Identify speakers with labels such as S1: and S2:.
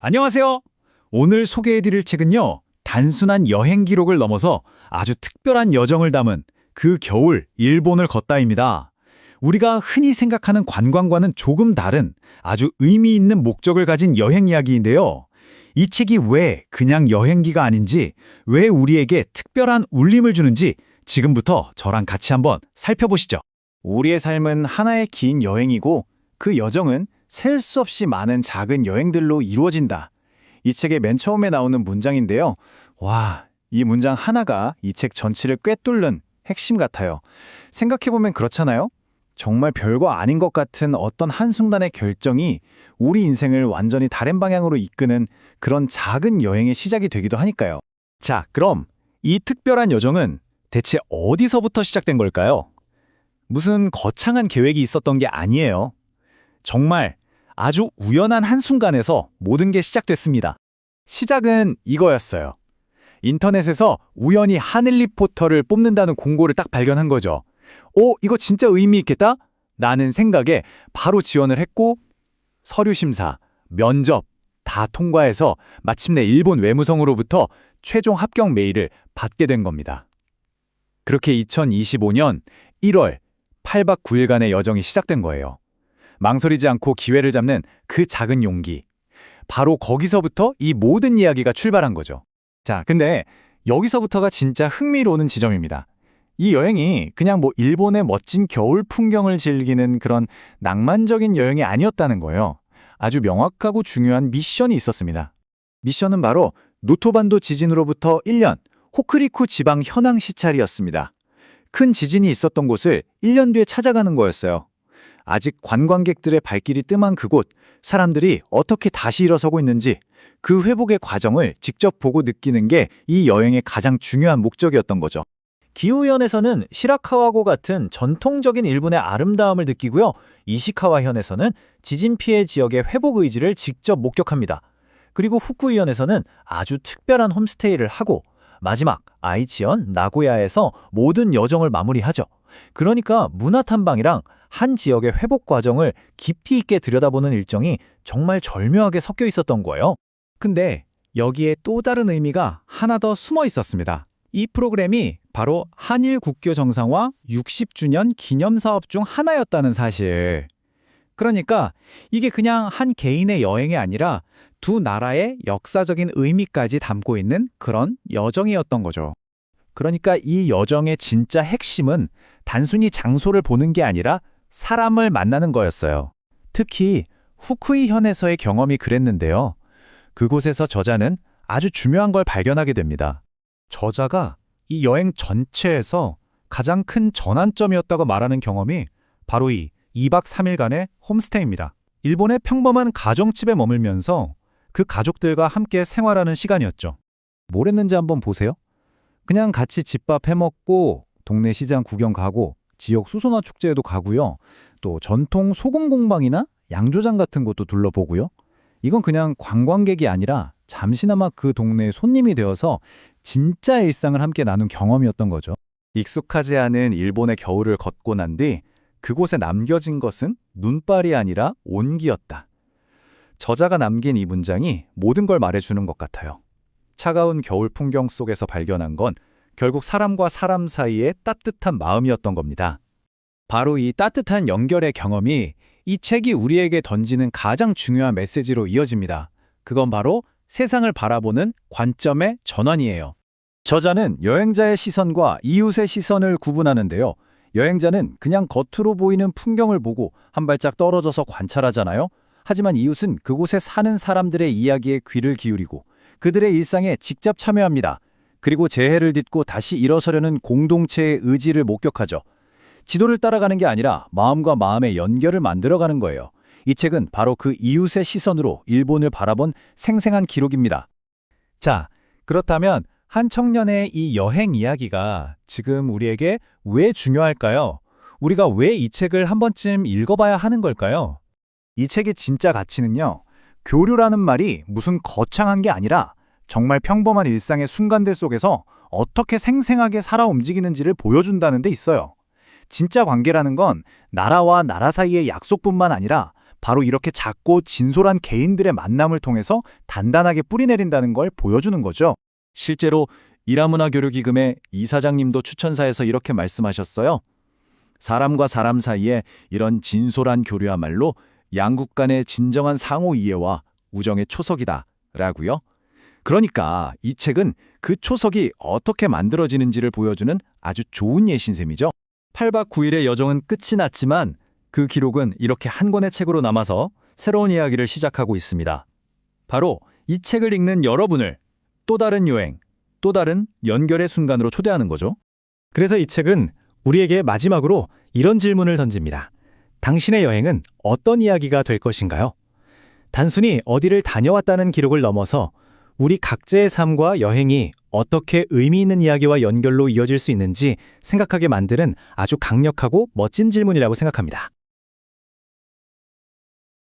S1: 안녕하세요. 오늘 소개해드릴 책은요, 단순한 여행 기록을 넘어서 아주 특별한 여정을 담은 그 겨울 일본을 걷다입니다. 우리가 흔히 생각하는 관광과는 조금 다른 아주 의미 있는 목적을 가진 여행 이야기인데요. 이 책이 왜 그냥 여행기가 아닌지, 왜 우리에게 특별한 울림을 주는지 지금부터 저랑 같이 한번 살펴보시죠. 우리의 삶은 하나의 긴 여행이고 그 여정은 셀 수 없이 많은 작은 여행들로 이루어진다. 이 책의 맨 처음에 나오는 문장인데요. 와, 이 문장 하나가 이 책 전체를 꿰뚫는 핵심 같아요. 생각해보면 그렇잖아요? 정말 별거 아닌 것 같은 어떤 한순간의 결정이 우리 인생을 완전히 다른 방향으로 이끄는 그런 작은 여행의 시작이 되기도 하니까요. 자, 그럼 이 특별한 여정은 대체 어디서부터 시작된 걸까요? 무슨 거창한 계획이 있었던 게 아니에요. 정말 아주 우연한 한순간에서 모든 게 시작됐습니다. 시작은 이거였어요. 인터넷에서 우연히 하늘 리 포터를 뽑는다는 공고를 딱 발견한 거죠. 오, 이거 진짜 의미 있겠다? 라는 생각에 바로 지원을 했고 서류 심사, 면접 다 통과해서 마침내 일본 외무성으로부터 최종 합격 메일을 받게 된 겁니다. 그렇게 2025년 1월 8박 9일간의 여정이 시작된 거예요. 망설이지 않고 기회를 잡는 그 작은 용기. 바로 거기서부터 이 모든 이야기가 출발한 거죠. 자, 근데 여기서부터가 진짜 흥미로운 지점입니다. 이 여행이 그냥 뭐 일본의 멋진 겨울 풍경을 즐기는 그런 낭만적인 여행이 아니었다는 거예요. 아주 명확하고 중요한 미션이 있었습니다. 미션은 바로 노토반도 지진으로부터 1년 호크리쿠 지방 현황 시찰이었습니다. 큰 지진이 있었던 곳을 1년 뒤에 찾아가는 거였어요. 아직 관광객들의 발길이 뜸한 그곳, 사람들이 어떻게 다시 일어서고 있는지 그 회복의 과정을 직접 보고 느끼는 게 이 여행의 가장 중요한 목적이었던 거죠. 기후현에서는 시라카와고 같은 전통적인 일본의 아름다움을 느끼고요. 이시카와현에서는 지진 피해 지역의 회복 의지를 직접 목격합니다. 그리고 후쿠이현에서는 아주 특별한 홈스테이를 하고 마지막 아이치현, 나고야에서 모든 여정을 마무리하죠. 그러니까 문화 탐방이랑 한 지역의 회복 과정을 깊이 있게 들여다보는 일정이 정말 절묘하게 섞여 있었던 거예요. 근데 여기에 또 다른 의미가 하나 더 숨어 있었습니다. 이 프로그램이 바로 한일 국교 정상화 60주년 기념 사업 중 하나였다는 사실. 그러니까 이게 그냥 한 개인의 여행이 아니라 두 나라의 역사적인 의미까지 담고 있는 그런 여정이었던 거죠. 그러니까 이 여정의 진짜 핵심은 단순히 장소를 보는 게 아니라 사람을 만나는 거였어요. 특히 후쿠이 현에서의 경험이 그랬는데요. 그곳에서 저자는 아주 중요한 걸 발견하게 됩니다. 저자가 이 여행 전체에서 가장 큰 전환점이었다고 말하는 경험이 바로 이 2박 3일간의 홈스테이입니다. 일본의 평범한 가정집에 머물면서 그 가족들과 함께 생활하는 시간이었죠. 뭘 했는지 한번 보세요. 그냥 같이 집밥 해먹고 동네 시장 구경 가고 지역 수소나 축제에도 가고요. 또 전통 소금 공방이나 양조장 같은 곳도 둘러보고요. 이건 그냥 관광객이 아니라 잠시나마 그 동네의 손님이 되어서 진짜 일상을 함께 나눈 경험이었던 거죠. 익숙하지 않은 일본의 겨울을 걷고 난 뒤 그곳에 남겨진 것은 눈발이 아니라 온기였다. 저자가 남긴 이 문장이 모든 걸 말해주는 것 같아요. 차가운 겨울 풍경 속에서 발견한 건 결국 사람과 사람 사이의 따뜻한 마음이었던 겁니다. 바로 이 따뜻한 연결의 경험이 이 책이 우리에게 던지는 가장 중요한 메시지로 이어집니다. 그건 바로 세상을 바라보는 관점의 전환이에요. 저자는 여행자의 시선과 이웃의 시선을 구분하는데요. 여행자는 그냥 겉으로 보이는 풍경을 보고 한 발짝 떨어져서 관찰하잖아요. 하지만 이웃은 그곳에 사는 사람들의 이야기에 귀를 기울이고 그들의 일상에 직접 참여합니다. 그리고 재해를 딛고 다시 일어서려는 공동체의 의지를 목격하죠. 지도를 따라가는 게 아니라 마음과 마음의 연결을 만들어가는 거예요. 이 책은 바로 그 이웃의 시선으로 일본을 바라본 생생한 기록입니다. 자, 그렇다면 한 청년의 이 여행 이야기가 지금 우리에게 왜 중요할까요? 우리가 왜 이 책을 한 번쯤 읽어봐야 하는 걸까요? 이 책의 진짜 가치는요, 교류라는 말이 무슨 거창한 게 아니라 정말 평범한 일상의 순간들 속에서 어떻게 생생하게 살아 움직이는지를 보여준다는 데 있어요. 진짜 관계라는 건 나라와 나라 사이의 약속뿐만 아니라
S2: 바로 이렇게 작고 진솔한 개인들의 만남을 통해서 단단하게 뿌리내린다는 걸 보여주는 거죠.
S1: 실제로 이라문화 교류기금의 이사장님도 추천사에서 이렇게 말씀하셨어요. 사람과 사람 사이에 이런 진솔한 교류야말로 양국 간의 진정한 상호 이해와 우정의 초석이다. 라고요. 그러니까 이 책은 그 초석이 어떻게 만들어지는지를 보여주는 아주 좋은 예신 셈이죠. 8박 9일의 여정은 끝이 났지만 그 기록은 이렇게 한 권의 책으로 남아서 새로운 이야기를 시작하고 있습니다. 바로 이 책을 읽는 여러분을 또 다른 여행, 또 다른 연결의 순간으로 초대하는 거죠.
S3: 그래서 이 책은 우리에게 마지막으로 이런 질문을 던집니다. 당신의 여행은 어떤 이야기가 될 것인가요? 단순히 어디를 다녀왔다는 기록을 넘어서 우리 각자의 삶과 여행이 어떻게 의미 있는 이야기와 연결로 이어질 수 있는지 생각하게 만드는 아주 강력하고 멋진 질문이라고 생각합니다.